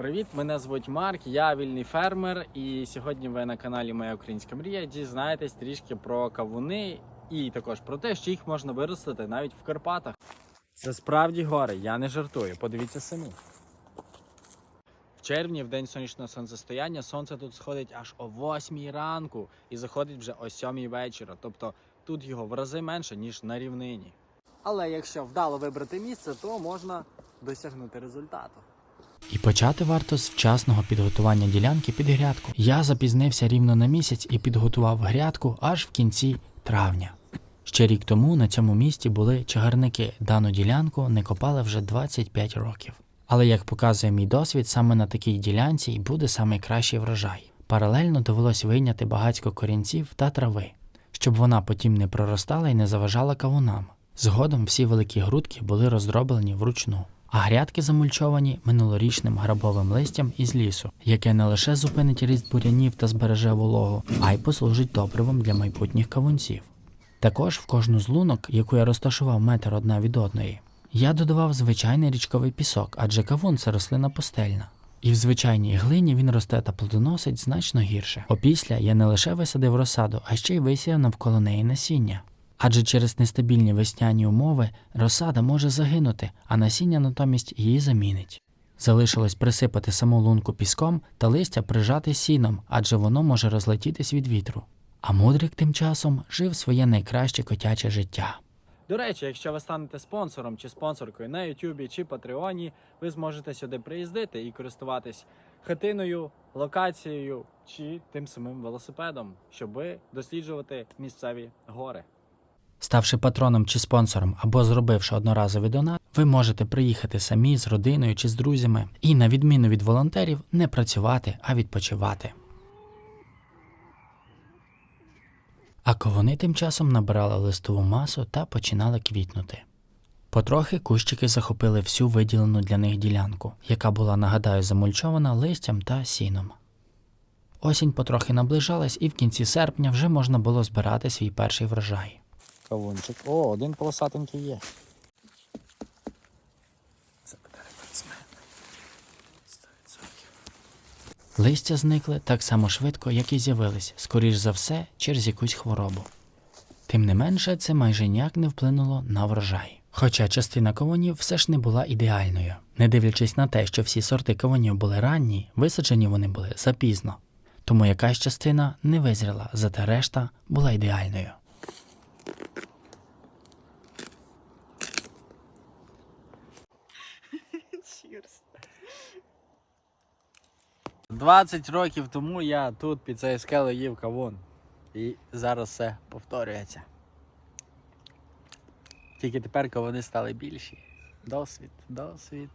Привіт, мене звуть Марк, я вільний фермер, і сьогодні ви на каналі Моя Українська Мрія дізнаєтесь трішки про кавуни і також про те, що їх можна виростити навіть в Карпатах. Це справді гори, я не жартую. Подивіться самі. В червні, в день сонячного сонцестояння, сонце тут сходить аж о 8 ранку і заходить вже о 7 вечора. Тобто тут його в рази менше, ніж на рівнині. Але якщо вдало вибрати місце, то можна досягнути результату. І почати варто з вчасного підготування ділянки під грядку. Я запізнився рівно на місяць і підготував грядку аж в кінці травня. Ще рік тому на цьому місці були чагарники. Дану ділянку не копали вже 25 років. Але як показує мій досвід, саме на такій ділянці й буде найкращий врожай. Паралельно довелось вийняти багатько корінців та трави, щоб вона потім не проростала і не заважала кавунам. Згодом всі великі грудки були роздроблені вручну, а грядки замульчовані минулорічним грабовим листям із лісу, яке не лише зупинить ріст бурянів та збереже вологу, а й послужить добривом для майбутніх кавунців. Також в кожну з лунок, яку я розташував метр одна від одної, я додавав звичайний річковий пісок, адже кавун це рослина пустельна. І в звичайній глині він росте та плодоносить значно гірше. Опісля я не лише висадив розсаду, а ще й висіяв навколо неї насіння. Адже через нестабільні весняні умови розсада може загинути, а насіння натомість її замінить. Залишилось присипати саму лунку піском та листя прижати сіном, адже воно може розлетітись від вітру. А мудрик тим часом жив своє найкраще котяче життя. До речі, якщо ви станете спонсором чи спонсоркою на Ютубі чи Патреоні, ви зможете сюди приїздити і користуватись хатиною, локацією чи тим самим велосипедом, щоб досліджувати місцеві гори. Ставши патроном чи спонсором або зробивши одноразовий донат, ви можете приїхати самі з родиною чи з друзями і, на відміну від волонтерів, не працювати, а відпочивати. А ковуни тим часом набирали листову масу та починали квітнути. Потрохи кущики захопили всю виділену для них ділянку, яка була, нагадаю, замульчована листям та сіном. Осінь потрохи наближалась, і в кінці серпня вже можна було збирати свій перший врожай. Кавунчик. О, один полосатенький є. Це буде рекордсмен. 100%. Листя зникли так само швидко, як і з'явились, скоріш за все, через якусь хворобу. Тим не менше, це майже ніяк не вплинуло на врожай. Хоча частина кавунів все ж не була ідеальною. Не дивлячись на те, що всі сорти кавунів були ранні, висаджені вони були запізно. Тому якась частина не визріла, зате решта була ідеальною. 20 років тому я тут під цією скелею їв кавун. І зараз все повторюється. Тільки тепер кавуни стали більші. Досвід, досвід,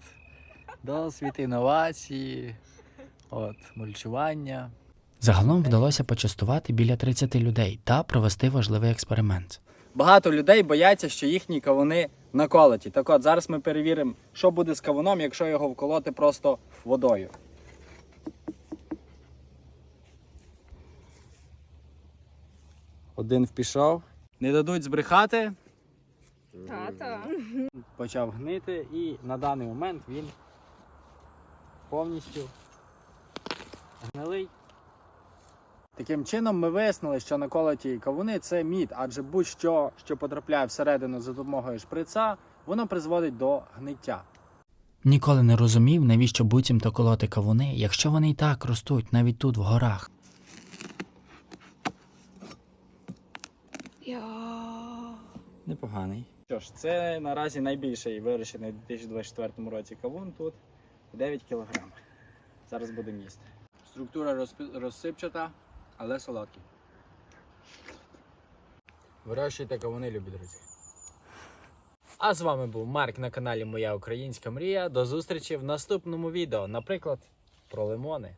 досвід, інновації, от, мульчування. Загалом вдалося почастувати біля 30 людей та провести важливий експеримент. Багато людей бояться, що їхні кавуни наколоті. Так от зараз ми перевіримо, що буде з кавуном, якщо його вколоти просто водою. Один впішов. Не дадуть збрехати, Тата. почав гнити, і на даний момент він повністю гнилий. Таким чином ми вияснили, що наколоті кавуни це мід, адже будь-що, що потрапляє всередину за допомогою шприца, воно призводить до гниття. Ніколи не розумів, навіщо буцімто колоти кавуни, якщо вони й так ростуть навіть тут в горах. Я. Непоганий. Що ж, це наразі найбільший вирощений у 2024 році кавун тут 9 кг. Зараз будемо їсти. Структура розсипчата, але солодкі. Вирощуйте кавуни, любі друзі. А з вами був Марк на каналі Моя Українська Мрія. До зустрічі в наступному відео, наприклад, про лимони.